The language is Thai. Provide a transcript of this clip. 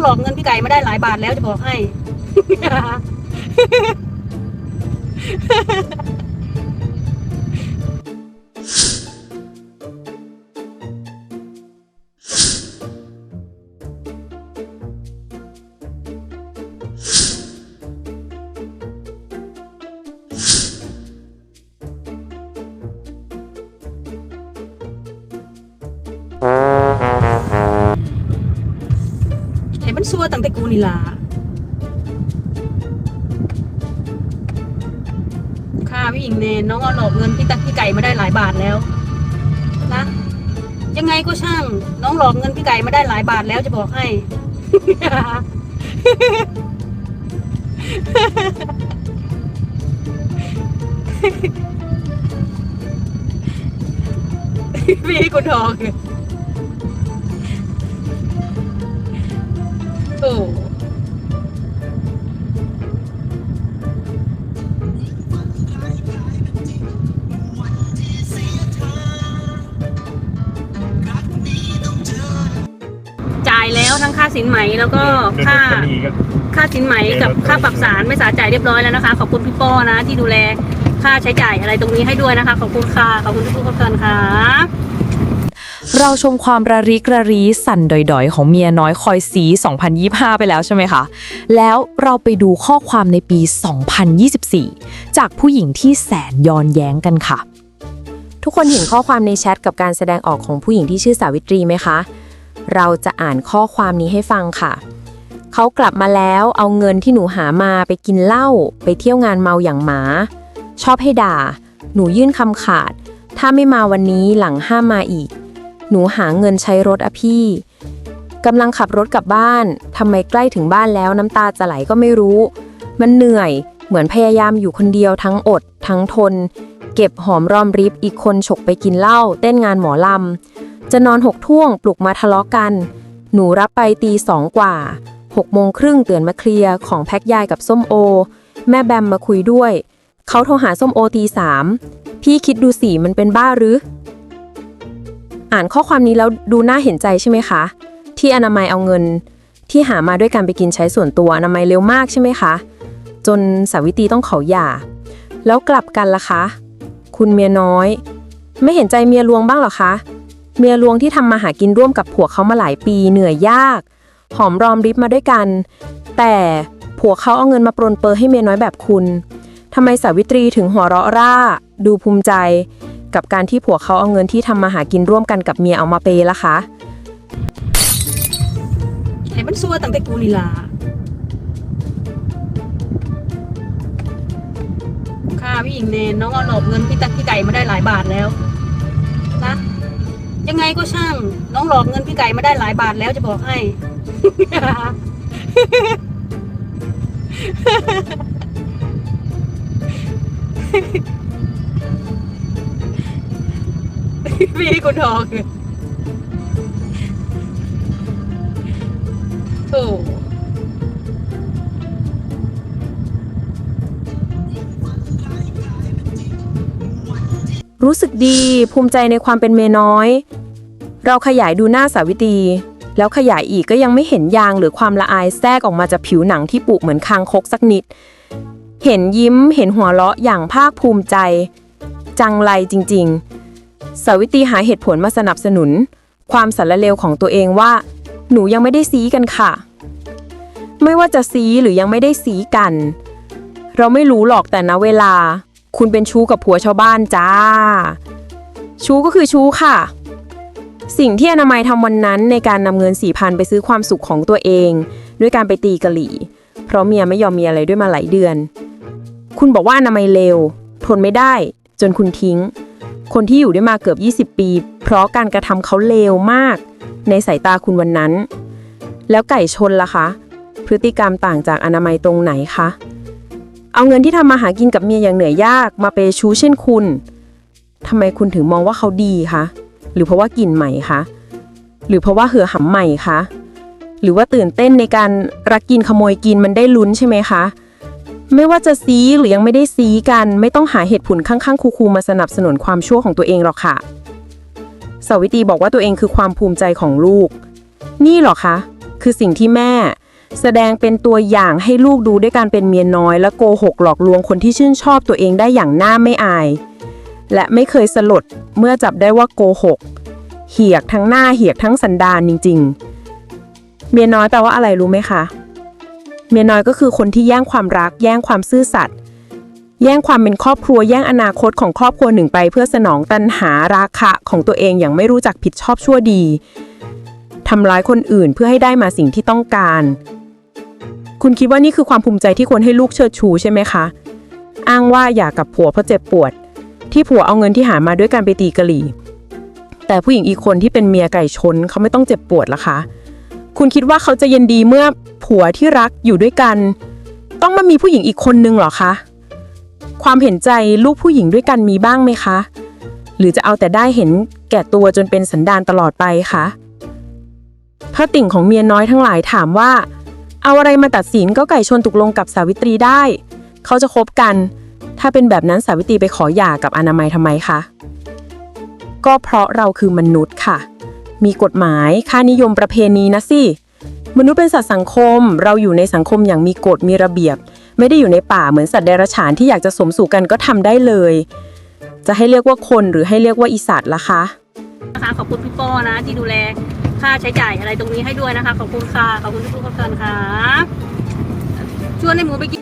องหลอกเงินพี่ไก่มาได้หลายบาทแล้วจะบอกให้ ให้มันซัวตั้งแต่กูนี่ล่ะค่าพี่หญิงเนนน้องเอาหลอกเงินพี่ตักพี่ไก่มาได้หลายบาทแล้วนะยังไงก็ช่าง น้องหลอกเงินพี่ไก่มาได้หลายบาทแล้วจะบอกให้ พี่กูทอง โอ้จ่ายแล้วทั้งค่าสินไหมแล้วก็ค่าคดีก็ค่าสินไหมกับค่าปรับสารไม่สาจ่ายเรียบร้อยแล้วนะคะ ขอบคุณพี่ป้อนะ ที่ดูแลค่าใช้จ่ายอะไรตรงนี้ให้ด้วยนะคะ ขอบคุณค่ะ ขอบคุณทุกๆท่านค่ะ เราชมความระริกระรีสั่นดอยๆ ของเมียน้อยคอยสี 2025 ไปแล้วใช่ไหมคะ แล้วเราไปดูข้อความในปี 2024 จากผู้หญิงที่แสนย้อนแย้งกันค่ะ ทุกคนเห็นข้อความในแชทกับการแสดงออกของผู้หญิงที่ชื่อสาวิตรีไหมคะ เราจะอ่านข้อความนี้ให้ฟังค่ะ เขากลับมาแล้วเอาเงินที่หนูหามาไปกินเหล้าไปเที่ยวงานเมาอย่างหมา ชอบให้ด่า หนูยื่นคำขาด ถ้าไม่มาวันนี้หลังห้ามมาอีก หนูหาเงินใช้รถอะพี่กำลังขับรถกลับบ้านทำไมใกล้ถึงบ้านแล้วน้ำตาจะไหลก็ไม่รู้ มันเหนื่อยเหมือนพยายามอยู่คนเดียวทั้งอด ทั้งทน เก็บหอมรอมริบอีกคนฉกไปกินเหล้าเต้นงานหมอลำจะนอนหกท่วงปลุกมาทะเลาะกัน หนูรับไปตีสองกว่าหกโมงครึ่งเตือนมาเคลียร์ของแพ็กยายกับส้มโอ แม่แบมมาคุยด้วย เขาโทรหาส้มโอตีสามพี่คิดดูสิมันเป็นบ้าหรือ อ่านข้อความนี้แล้วดูน่าเห็นใจใช่ไหมคะ ที่อนามัยเอาเงิน ที่หามาด้วยการไปกินใช้ส่วนตัวอนามัยเร็วมากใช่ไหมคะ จนสาวิตรีต้องเขาหย่า แล้วกลับกันล่ะคะ คุณเมียน้อย ไม่เห็นใจเมียหลวงบ้างหรอคะ เมียหลวงที่ทำมาหากินร่วมกับผัวเขามาหลายปีเหนื่อยยาก หอมรอมริบมาด้วยกัน แต่ผัวเขาเอาเงินมาปรนเปอร์ให้เมียน้อยแบบคุณทำไมสาวิตรีถึงหัวเราะร่า ดูภูมิใจ กับการที่ผัวเขาเอาเงินที่ทำมาหากินร่วมกันกับเมียเอามาเปย์ล่ะคะให้มันซัวตั้งแต่กูนี่ล่ะค่าพี่หญิงเนนน้องเอาหลอกเงินพี่ตักพี่ไก่มาได้หลายบาทแล้วนะยังไงก็ช่าง น้องหลอกเงินพี่ไก่มาได้หลายบาทแล้วจะบอกให้ พี่กูทองโอ้รู้สึกดีภูมิใจในความเป็นเมยน้อย เราขยายดูหน้าสาวิตรีแล้วขยายอีกก็ยังไม่เห็นยางหรือความละอายแทรกออกมาจากผิวหนังที่ปุเหมือนคางคกสักนิด เห็นยิ้มเห็นหัวเราะอย่างภาคภูมิใจ จังไรจริง ๆ สาวิตรีหาเหตุผลมาสนับสนุน ความสารเลวของตัวเองว่า หนูยังไม่ได้ซีกันค่ะ ไม่ว่าจะซีหรือยังไม่ได้ซีกัน เราไม่รู้หรอกแต่ณเวลา คุณเป็นชู้กับผัวชาวบ้านจ้า ชู้ก็คือชู้ค่ะ สิ่งที่อนามัยทำวันนั้นในการนำเงินสี่พันไปซื้อความสุขของตัวเอง ด้วยการไปตีกะหรี่ เพราะเมียไม่ยอมมีอะไรด้วยมาหลายเดือน คุณบอกว่าอนามัยเลวทนไม่ได้ จนคุณทิ้ง คนที่อยู่ได้มาเกือบ 20 ปี เพราะการกระทำเขาเลวมาก ในสายตาคุณวันนั้น แล้วไก่ชนล่ะคะ พฤติกรรมต่างจากอนามัยตรงไหนคะ เอาเงินที่ทำมาหากินกับเมียอย่างเหนื่อยยากมาเปชู้เช่นคุณทำไมคุณถึงมองว่าเขาดีคะหรือเพราะว่ากลิ่นใหม่คะหรือเพราะว่าเหือหำใหม่คะหรือว่าตื่นเต้นในการรักกินขโมยกินมันได้ลุ้นใช่ไหมคะ ไม่ว่าจะซีหรือยังไม่ได้ซีกัน ไม่ต้องหาเหตุผลข้างๆ คูๆมาสนับสนุนความชั่วของตัวเองหรอกค่ะสาวิตีบอกว่าตัวเองคือความภูมิใจของลูก นี่หรอคะ คือสิ่งที่แม่ แสดงเป็นตัวอย่างให้ลูกดูด้วยการเป็นเมียน้อย และโกหกหลอกลวงคนที่ชื่นชอบตัวเองได้อย่างหน้าไม่อาย และไม่เคยสลดเมื่อจับได้ว่าโกหก เหียกทั้งหน้าเหียกทั้งสันดานจริง ๆ เมียน้อยแปลว่าอะไรรู้ไหมคะ เมียน้อยก็คือคนที่แย่งความรัก แย่งความซื่อสัตย์แย่งความเป็นครอบครัวแย่งอนาคตของครอบครัวหนึ่งไป เพื่อสนองตันหาราคะของตัวเองอย่างไม่รู้จักผิดชอบชั่วดีทำร้ายคนอื่นเพื่อให้ได้มาสิ่งที่ต้องการ คุณคิดว่านี่คือความภูมิใจที่ควรให้ลูกเชิดชูใช่ไหมคะ อ้างว่าอยากกับผัวเพราะเจ็บปวด ที่ผัวเอาเงินที่หามาด้วยการไปตีกะหรี่ แต่ผู้หญิงอีกคนที่เป็นเมียไก่ชนเขาไม่ต้องเจ็บปวดล่ะคะ คุณคิดว่าเขาจะเย็นดีเมื่อผัวที่รักอยู่ด้วยกัน ต้องมามีผู้หญิงอีกคนนึงหรอคะ ความเห็นใจลูกผู้หญิงด้วยกันมีบ้างไหมคะ หรือจะเอาแต่ได้เห็นแก่ตัวจนเป็นสันดานตลอดไปคะพระติ่งของเมียน้อยทั้งหลายถามว่า เอาอะไรมาตัดสินก็ไก่ชนตกลงกับสาวิตรีได้ เขาจะคบกัน ถ้าเป็นแบบนั้นสาวิตรีไปขอหย่ากับอนามัยทำไมคะก็เพราะเราคือมนุษย์ค่ะ มีกฎหมาย ค่านิยมประเพณีนะสิ มนุษย์เป็นสัตว์สังคม เราอยู่ในสังคมอย่างมีกฎมีระเบียบ ไม่ได้อยู่ในป่าเหมือนสัตว์เดรัจฉานที่อยากจะสมสู่กันก็ทำได้เลย จะให้เรียกว่าคนหรือให้เรียกว่าอีสัตว์ล่ะคะนะคะขอบคุณพี่ป้อนะ ที่ดูแลค่าใช้จ่ายอะไรตรงนี้ให้ด้วยนะคะ ขอบคุณค่ะ ขอบคุณทุกๆคนค่ะชวนในหมูไปกิน